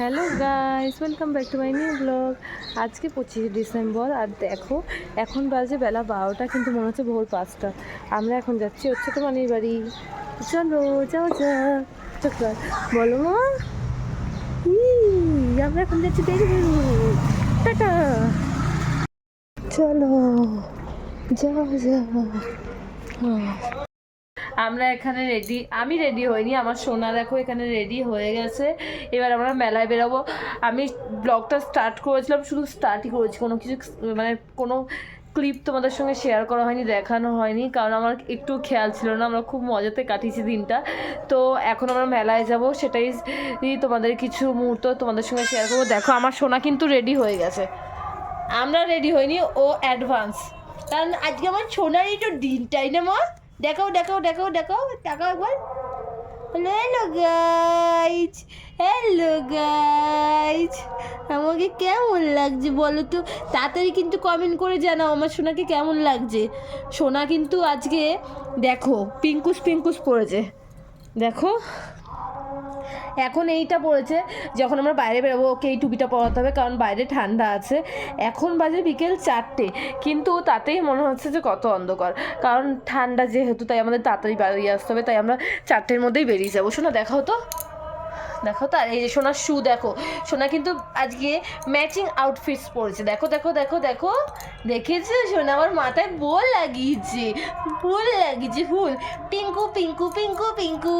Hello guys welcome back to my new blog আজকে পঁচিশে December, আর দেখো, এখন বাজে বেলা বারোটা, কিন্তু মনে হচ্ছে ভোর পাঁচটা। আমরা এখন যাচ্ছি হচ্ছে তো মানির বাড়ি। চলো, যাও যা বলো, মা। আমরা এখন যাচ্ছি দেখব টাটা। চলো, যাও যা আমরা এখানে রেডি আমি রেডি হইনি, আমার সোনা দেখো এখানে রেডি হয়ে গেছে। এবার আমরা মেলায় বেরোবো। আমি ব্লগটা স্টার্ট করেছিলাম, শুধু স্টার্টই করেছি, কোনো কিছু মানে কোনো ক্লিপ তোমাদের সঙ্গে শেয়ার করা হয়নি, দেখানো হয়নি, কারণ আমার একটু খেয়াল ছিল না, আমরা খুব মজাতে কাটিয়েছি দিনটা। তো এখন আমরা মেলায় যাব, সেটাই তোমাদের কিছু মুহূর্ত তোমাদের সঙ্গে শেয়ার করব। দেখো, আমার সোনা কিন্তু রেডি হয়ে গেছে। আমরা রেডি হইনি, ও অ্যাডভান্স কারণ আজকে আমার সোনারই তো দিন তাই না মা। দেখাও দেখাও দেখাও দেখাও দেখাও একবার। হ্যালো গাইজ হ্যালো গাইজ আমাকে কেমন লাগছে বলো তো? তাড়াতাড়ি কিন্তু কমেন্ট করে জানাও আমার সোনাকে কেমন লাগছে। সোনা কিন্তু আজকে দেখো পিঙ্কুস পিঙ্কুস পড়েছে। দেখো। এখন এইটা পড়েছে, যখন আমরা বাইরে বেরোবো, ওকে এই টুপিটা পরাতে হবে, কারণ বাইরে ঠান্ডা আছে। এখন বাজে বিকেল চারটে, কিন্তু তাতেই মনে হচ্ছে যে কত অন্ধকার। কারণ ঠান্ডা যেহেতু, তাই আমাদের তাড়াতাড়ি বেরিয়ে আসতে হবে, তাই আমরা চারটের মধ্যেই বেরিয়ে যাব। শোনা দেখাও তো। দেখো তো, আর এই যে সোনার শু দেখো। সোনা কিন্তু আজকে ম্যাচিং আউটফিটস পরেছে। দেখো দেখো দেখো দেখো। দেখেছ? সোনা আমার মাথায় বোল লাগিয়েছে। ফুল লাগিয়েছে, ফুল। পিঙ্কু পিঙ্কু পিঙ্কু পিঙ্কু।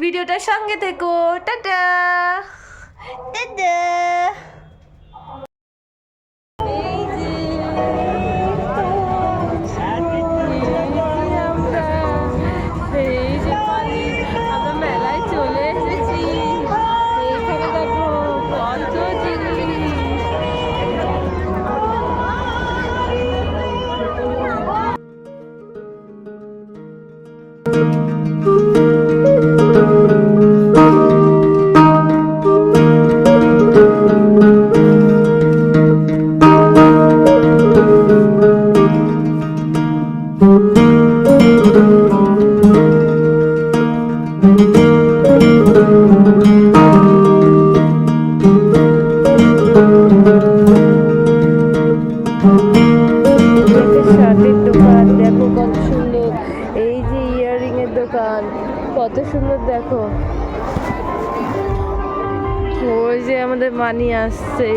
ভিডিওটার সঙ্গে থেকো। টাটা। টাটা। দোকান কত সুন্দর দেখো। ওই যে আমাদের মানি আসছে।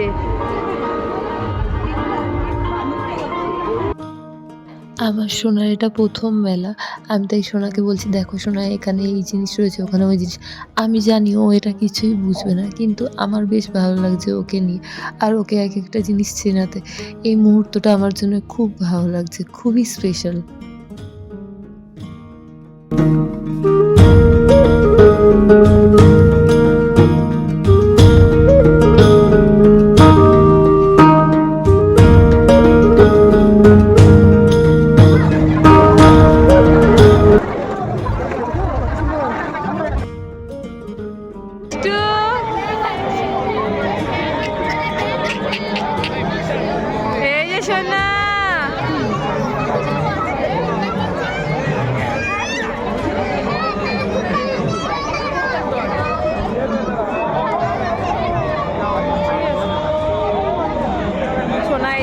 আমার সোনার এটা প্রথম মেলা। আমি তাই সোনাকে বলছি, দেখো সোনা, এখানে এই জিনিস রয়েছে, ওখানে ওই জিনিস। আমি জানি ও এটা কিছুই বুঝবে না, কিন্তু আমার বেশ ভালো লাগছে ওকে নিয়ে। আর ওকে এক একটা জিনিস চেনাতে। এই মুহূর্তটা আমার জন্য খুব ভালো লাগছে, খুবই স্পেশাল একটু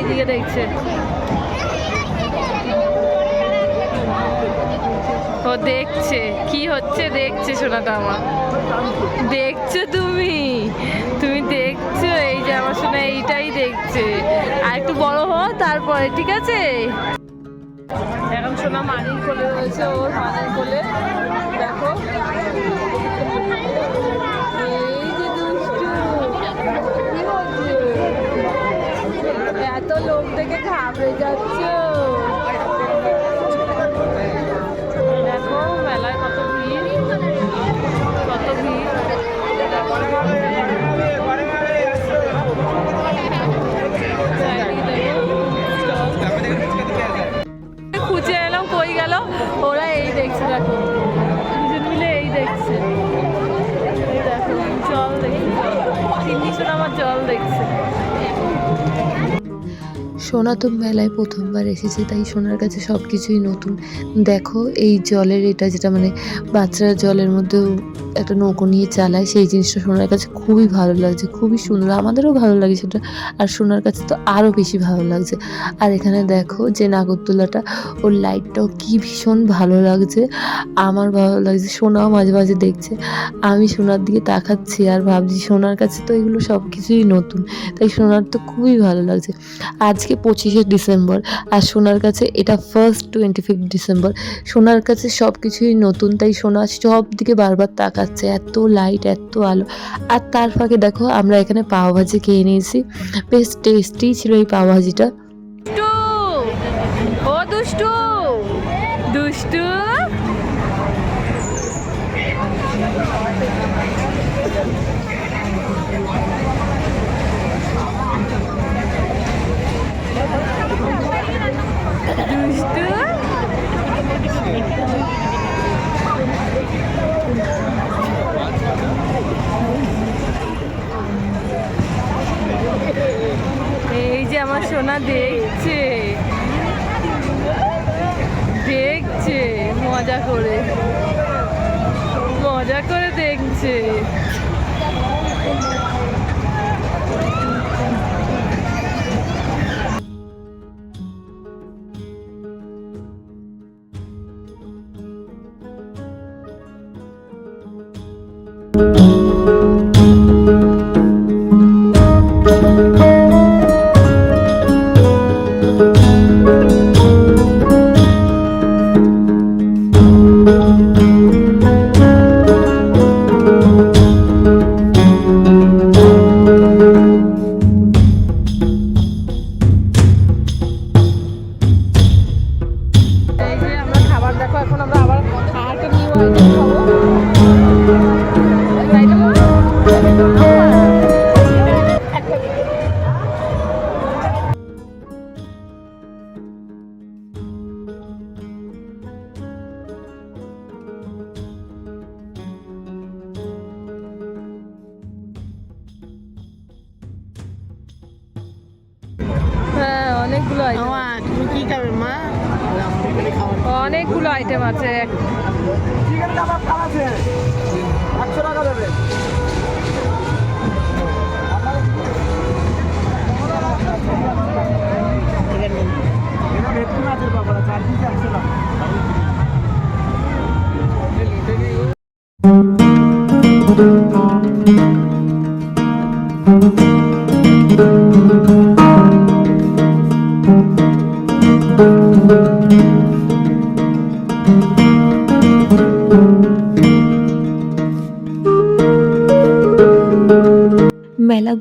সোনা দেখছে। ও দেখছে। কি হচ্ছে? দেখছে সোনাটা আমার দেখছ তুমি? তুমি দেখছ? এই যে আমার শোনা এইটাই দেখছে। আর একটু বড় হো তারপরে, ঠিক আছে? এখন সোনা মানির কোলে রয়েছে, ওর মানির কোলে। দেখো এই যে দুষ্টু কি হচ্ছে এত লোক দেখে ঘাবড়ে যাচ্ছ। সোনা তো মেলায় প্রথমবার এসেছে, তাই সোনার কাছে সব কিছুই নতুন। দেখো, এই জলের এটা যেটা মানে বাচ্চারা জলের মধ্যেও একটা নৌকো নিয়ে চালায়, সেই জিনিসটা সোনার কাছে খুবই ভালো লাগছে, খুবই সুন্দর, আমাদেরও ভালো লাগে সেটা, আর সোনার কাছে তো আরও বেশি ভালো লাগছে। আর এখানে দেখো যে নাগরদোলাটা, ওর লাইটটাও কি ভীষণ ভালো লাগছে, আমার ভালো লাগছে, সোনাও মাঝে মাঝে দেখছে, আমি সোনার দিকে তাকাচ্ছি আর ভাবছি সোনার কাছে তো এগুলো সব কিছুই নতুন, তাই সোনার তো খুবই ভালো লাগছে। আজকে পঁচিশে ডিসেম্বর আর সোনার কাছে এটা ফার্স্ট টোয়েন্টি ফিফথ ডিসেম্বর। সোনার কাছে সব কিছুই নতুন, তাই সোনা সব দিকে বারবার তাকাচ্ছে, এত লাইট এত আলো। আর তার ফাঁকে দেখো, আমরা এখানে পাও ভাজি খেয়ে নিয়েছি। বেশ টেস্টি ছিল এই পাও ভাজিটা এই যে আমার সোনা দেখছে। দেখছে মজা করে। মজা করে দেখছে। এই আইটেম তুমি কি খাবে মা? অনেকগুলো আইটেম আছে। চিকেন কাবাব কার আছে। একশো টাকা দেবে। মেলা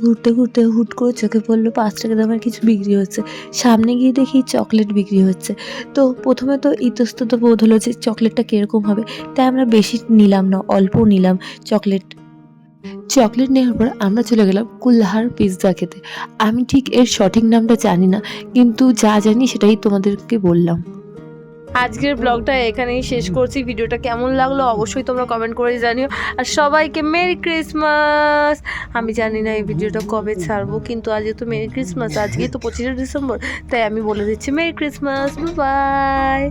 ঘুরতে ঘুরতে হুট করে চোখে পড়ল পাঁচ টাকা দামের কিছু বিক্রি হচ্ছে। সামনে গিয়ে দেখি চকলেট বিক্রি হচ্ছে। তো প্রথমে তো ইতস্তত বোধ হলো যে চকলেটটা কীরকম হবে, তাই আমরা বেশি নিলাম না অল্প নিলাম চকলেট। চকলেট নেওয়ার পর আমরা চলে গেলাম কুল্লাহার পিৎজা খেতে। আমি ঠিক এর সঠিক নামটা জানি না, কিন্তু যা জানি সেটাই তোমাদেরকে বললাম। আজকের ব্লগটা এখানেই শেষ করছি। ভিডিওটা কেমন লাগল অবশ্যই তোমরা কমেন্ট করে জানিও। আর সবাইকে মেরি ক্রিসমাস! আমি জানি না এই ভিডিওটা কবে ছাড়বো, কিন্তু আজকে তো মেরি ক্রিসমাস, আজকেই তো পঁচিশে ডিসেম্বর, তাই আমি বলে দিচ্ছি মেরি ক্রিসমাস বাই